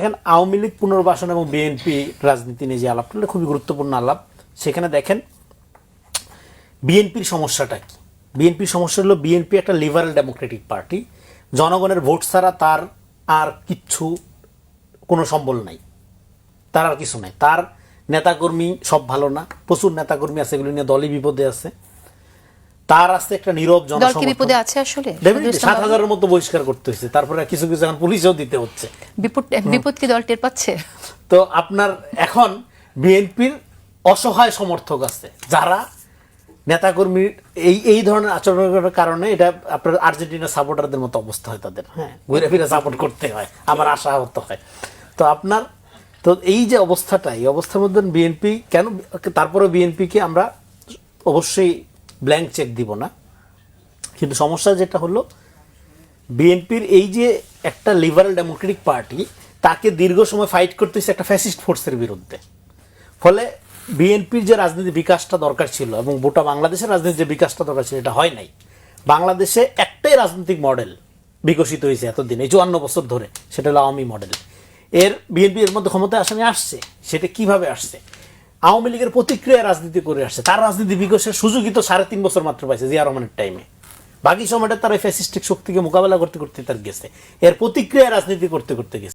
দেখেন আওয়ামী লীগ পুনর্বাসন এবং বিএনপি রাজনীতি নিয়ে যে আলাপটা এটা খুবই গুরুত্বপূর্ণ আলাপ। সেখানে দেখেন বিএনপির সমস্যাটা কি? বিএনপির সমস্যা হলো বিএনপি একটা লিবারেল ডেমোক্রেটিক পার্টি জনগণের ভোট ছাড়া তার আর কিচ্ছু, কোনো সম্বল নাই। তার আর কিছু নাই। তার নেতাকর্মী সব ভালো না। প্রচুর নেতাকর্মী আছে, এগুলো নিয়ে দলই বিপদে আছে। তার আছে একটা নীরব জনসমর্থন। বিপদে আছে আসলে? সাত হাজারের মতো বহিষ্কার করতে হয়েছে তারপরে কিছু কিছু এখন পুলিশও দিতে হচ্ছে। বিপদ বিপদ কি দল টের পাচ্ছে? তো আপনার এখন বিএনপির অসহায় সমর্থক আছে যারা নেতাকর্মীর এই এই ধরনের আচরণের কারণে এটা আপনার আর্জেন্টিনা সাপোর্টারদের মতো অবস্থা হয় তাদের। হ্যাঁ। ঘুরে ফিরে সাপোর্ট করতে হয় আমার আশা হতে হয়। তো আপনার তো এই যে অবস্থাটা এই অবস্থার মধ্যে বিএনপি কেন তারপরে বিএনপিকে আমরা অবশ্যই ব্ল্যাঙ্ক চেক দিব না। কিন্তু সমস্যা যেটা হলো বিএনপির এই যে একটা লিবারাল ডেমোক্রেটিক পার্টি তাকে দীর্ঘ সময় ফাইট করতেছে একটা ফ্যাসিস্ট ফোর্সের বিরুদ্ধে। ফলে বিএনপির যে রাজনীতি বিকাশটা দরকার ছিল এবং গোটা বাংলাদেশের রাজনীতির যে বিকাশটা দরকার ছিল, এটা হয় নাই। বাংলাদেশে একটাই রাজনৈতিক মডেল বিকশিত হয়েছে এতদিন, এই চুয়ান্ন বছর ধরে, সেটা হলো আওয়ামী মডেল এর বিএনপি এর মধ্যে ক্ষমতায় আসামে আসছে, সেটা কীভাবে আসছে? আওয়ামী লীগের প্রতিক্রিয়া রাজনীতি করে আসছে। তার রাজনীতি বিকাশের সুযোগই তো সাড়ে তিন বছর মাত্র পাইছে জিয়া রহমানের টাইমে বাকি সময়টা তারা ফ্যাসিস্টিক শক্তিকে মোকাবেলা করতে করতে তার গেছে। এর প্রতিক্রিয়া রাজনীতি করতে করতে গেছে।